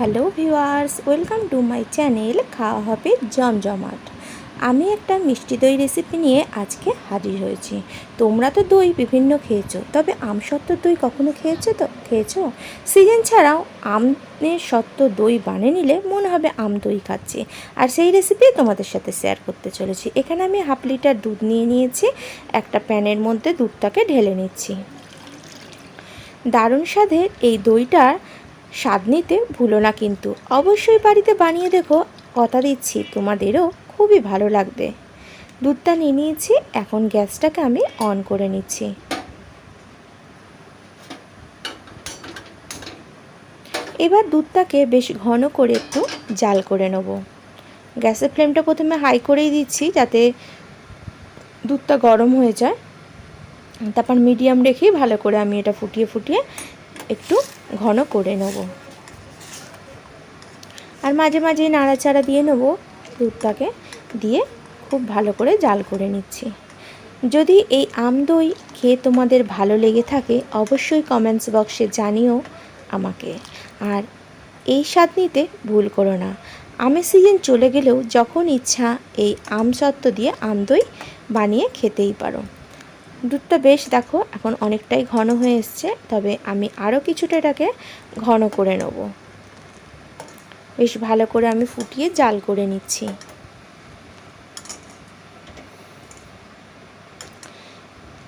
Hello viewers, welcome to my channel খাওয়া হবে জমজমাট। আমি একটা মিষ্টি দই রেসিপি নিয়ে আজকে হাজির হয়েছি। তোমরা তো দই বিভিন্ন খেয়েছো, তবে আম সত্ত্ব দই কখনো খেয়েছো তো? খেয়েছো? সিজন ছাড়াও আমের সত্ত্ব দই বানিয়ে নিলে মনে হবে আম দই খাচ্ছি। আর সেই রেসিপি তোমাদের সাথে শেয়ার করতে চলেছি। এখানে আমি হাফ লিটার দুধ নিয়ে নিয়েছি, একটা প্যানের মধ্যে দুধটাকে ঢেলে নিচ্ছি। দারুণ স্বাদের এই দইটার স্বাদ নিতে ভুলো না কিন্তু। অবশ্যই বাড়িতে বানিয়ে দেখো, কথা দিচ্ছি, তোমাদেরও খুবই ভালো লাগবে। দুধটা নিয়ে নিয়েছি, এখন গ্যাসটাকে আমি অন করে নিচ্ছি। এবার দুধটাকে বেশ ঘন করে একটু জাল করে নেব। গ্যাসের ফ্লেমটা প্রথমে হাই করেই দিচ্ছি যাতে দুধটা গরম হয়ে যায়। তারপর মিডিয়াম রেখেই ভালো করে আমি এটা ফুটিয়ে ফুটিয়ে একটু ঘন করে নেব। আর মাঝে মাঝে নাড়াচাড়া দিয়ে নেব। দুধটাকে দিয়ে খুব ভালো করে জাল করে নিচ্ছি। যদি এই আম দই খেয়ে তোমাদের ভালো লেগে থাকে, অবশ্যই কমেন্টস বক্সে জানিও আমাকে। আর এই স্বাদ নিতে ভুল করো না। আমের সিজন চলে গেলেও যখন ইচ্ছা এই আম সত্ত্ব দিয়ে আম দই বানিয়ে খেতেই পারো। দুধটা বেশ দেখো, এখন অনেকটাই ঘন হয়ে এসছে, তবে আমি আরও কিছুটা এটাকে ঘন করে নেব। বেশ ভালো করে আমি ফুটিয়ে জাল করে নিচ্ছি।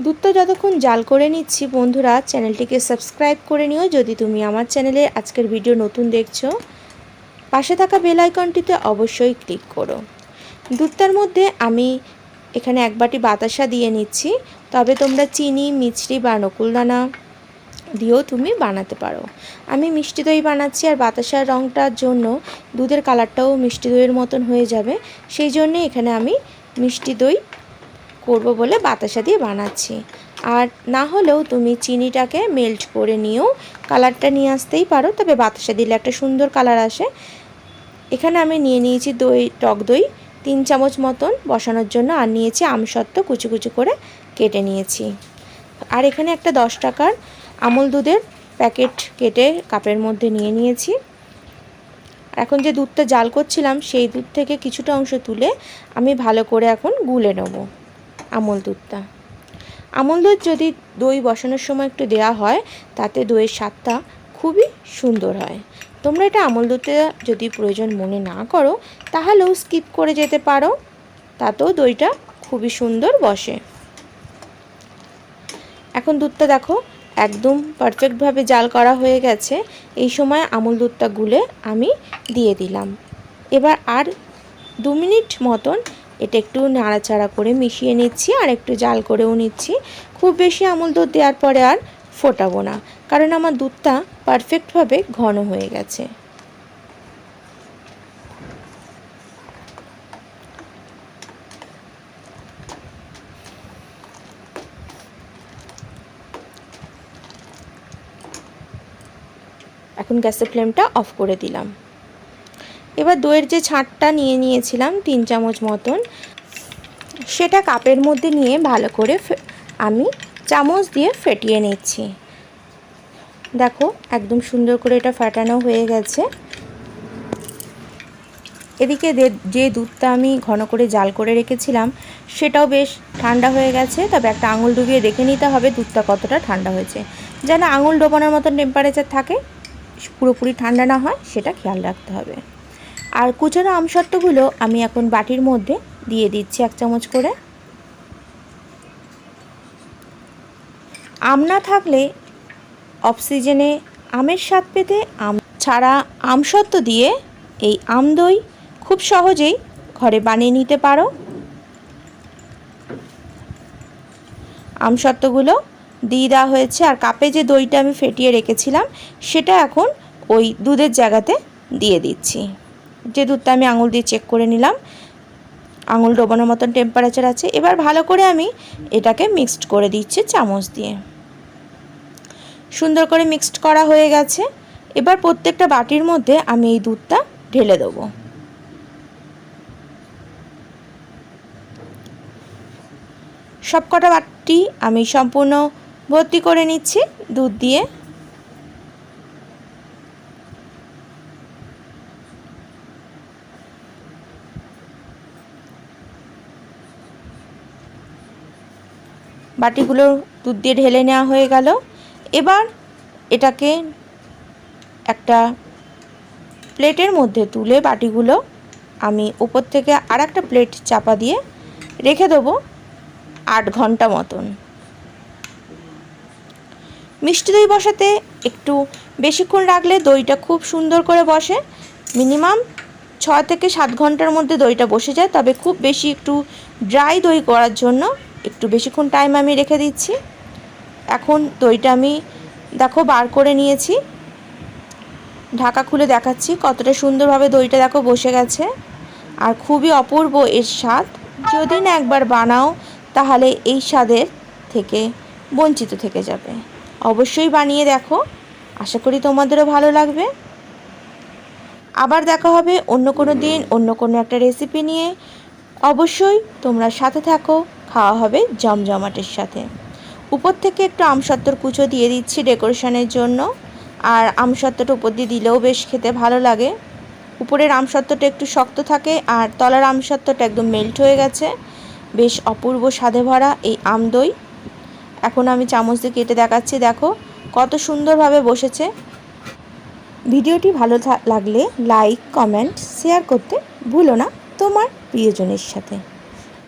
দুধটা যতক্ষণ জাল করে নিচ্ছি, বন্ধুরা, চ্যানেলটিকে সাবস্ক্রাইব করে নিও। যদি তুমি আমার চ্যানেলে আজকের ভিডিও নতুন দেখছ, পাশে থাকা বেল আইকনটিতে অবশ্যই ক্লিক করো। দুধটার মধ্যে আমি এখানে এক বাটি বাতাসা দিয়ে নিচ্ছি। তবে তোমরা চিনি, মিছরি বা নকুলদানা দিয়েও তুমি বানাতে পারো। আমি মিষ্টি দই বানাচ্ছি আর বাতাসার রঙটার জন্য দুধের কালারটাও মিষ্টি দইয়ের মতন হয়ে যাবে। সেই জন্যে এখানে আমি মিষ্টি দই করব বলে বাতাসা দিয়ে বানাচ্ছি। আর না হলেও তুমি চিনিটাকে মেল্ট করে নিয়েও কালারটা নিয়ে আসতেই পারো, তবে বাতাসা দিলে একটা সুন্দর কালার আসে। এখানে আমি নিয়ে নিয়েছি দই, টক দই। তিন চামচ মতন বসানোর জন্য আর নিয়েছি আমসত্ত্ব কুচি কুচি করে কেটে নিয়েছি। আর এখানে একটা দশ টাকার আমল দুধের প্যাকেট কেটে কাপের মধ্যে নিয়ে নিয়েছি। এখন যে দুধটা জাল করছিলাম, সেই দুধ থেকে কিছুটা অংশ তুলে আমি ভালো করে এখন গুলে নেব আমল দুধটা। আমল দুধ যদি দই বসানোর সময় একটু দেওয়া হয়, তাতে দইয়ের স্বাদটা খুবই সুন্দর হয়। তোমরা এটা আমল দুধে যদি প্রয়োজন মনে না করো, তাহলেও স্কিপ করে যেতে পারো। তাতেও দইটা খুবই সুন্দর বসে। এখন দুধটা দেখো, একদম পারফেক্টভাবে জাল করা হয়ে গেছে। এই সময় আমল দুধটা গুলে আমি দিয়ে দিলাম। এবার আর দু মিনিট মতন এটা একটু নাড়াচাড়া করে মিশিয়ে নিচ্ছি আর একটু জাল করেও নিচ্ছি। খুব বেশি আমল দুধ দেওয়ার পরে আর ফোটাবো না, কারণ আমার দুধটা পারফেক্টভাবে ঘন হয়ে গেছে। এখন গ্যাসের ফ্লেমটা অফ করে দিলাম। এবার দইয়ের যে ছাঁটটা নিয়ে নিয়েছিলাম তিন চামচ মতন, সেটা কাপের মধ্যে নিয়ে ভালো করে আমি চামচ দিয়ে ফেটিয়ে নিচ্ছি। দেখো, একদম সুন্দর করে এটা ফাটানো হয়ে গেছে। এদিকে যে দুধটা আমি ঘন করে জাল করে রেখেছিলাম, সেটাও বেশ ঠান্ডা হয়ে গেছে। তবে একটা আঙুল ডুবিয়ে দেখে নিতে হবে দুধটা কতটা ঠান্ডা হয়েছে। যেন আঙুল ডোবানোর মতন টেম্পারেচার থাকে, পুরোপুরি ঠান্ডা না হয়, সেটা খেয়াল রাখতে হবে। আর কুচানো আমসত্ত্বগুলো আমি এখন বাটির মধ্যে দিয়ে দিচ্ছি এক চামচ করে। আম না থাকলে অক্সিজেনে আমের স্বাদ পেতে আম ছাড়া আমসত্ত্ব দিয়ে এই আম দই খুব সহজেই ঘরে বানিয়ে নিতে পারো। আমসত্ত্বগুলো দিয়ে দেওয়া হয়েছে আর কাপে যে দইটা আমি ফেটিয়ে রেখেছিলাম সেটা এখন ওই দুধের জায়গাতে দিয়ে দিচ্ছি। যে দুধটা আমি আঙুল দিয়ে চেক করে নিলাম, আঙুল ডোবানোর মতন টেম্পারেচার আছে। এবার ভালো করে আমি এটাকে মিক্সড করে দিচ্ছি চামচ দিয়ে। সুন্দর করে মিক্সড করা হয়ে গেছে। এবার প্রত্যেকটা বাটির মধ্যে আমি এই দুধটা ঢেলে দেব। সবকটা বাটি আমি সম্পূর্ণ ভর্তি করে নিচ্ছি দুধ দিয়ে। বাটিগুলো দুধ দিয়ে ঢেলে নেওয়া হয়ে গেল। এবার এটাকে একটা প্লেটের মধ্যে তুলে বাটিগুলো আমি উপর থেকে আর একটা প্লেট চাপা দিয়ে রেখে দেবো আট ঘণ্টা মতন। মিষ্টি দই বসাতে একটু বেশিক্ষণ রাখলে দইটা খুব সুন্দর করে বসে। মিনিমাম ছ থেকে সাত ঘণ্টার মধ্যে দইটা বসে যায়, তবে খুব বেশি একটু ড্রাই দই করার জন্য একটু বেশিক্ষণ টাইম আমি রেখে দিচ্ছি। এখন দইটা আমি, দেখো বার করে নিয়েছি। ঢাকা খুলে দেখাচ্ছি কতটা সুন্দরভাবে দইটা দেখো বসে গেছে। আর খুবই অপূর্ব এর স্বাদ। যদি না একবার বানাও, তাহলে এই স্বাদের থেকে, বঞ্চিত থেকে যাবে। অবশ্যই বানিয়ে দেখো। আশা করি তোমাদেরও ভালো লাগবে। আবার দেখা হবে অন্য কোনো দিন, অন্য কোনো একটা রেসিপি নিয়ে। অবশ্যই তোমরা সাথে থাকো। খাওয়া হবে জমজমাটের সাথে। উপর থেকে একটু আমসত্ত্বর কুচো দিয়ে দিচ্ছি ডেকোরেশনের জন্য। আর আমসত্ত্বটা উপর দিয়ে দিলেও বেশ খেতে ভালো লাগে। উপরের আমসত্ত্বটা একটু শক্ত থাকে আর তলার আমসত্ত্বটা একদম মেল্ট হয়ে গেছে। বেশ অপূর্ব স্বাদে ভরা এই আম দই। এখন আমি চামচ দিয়ে কেটে দেখাচ্ছি, দেখো কত সুন্দরভাবে বসেছে। ভিডিওটি ভালো লাগলে লাইক, কমেন্ট, শেয়ার করতে ভুলো না তোমার প্রিয়জনের সাথে।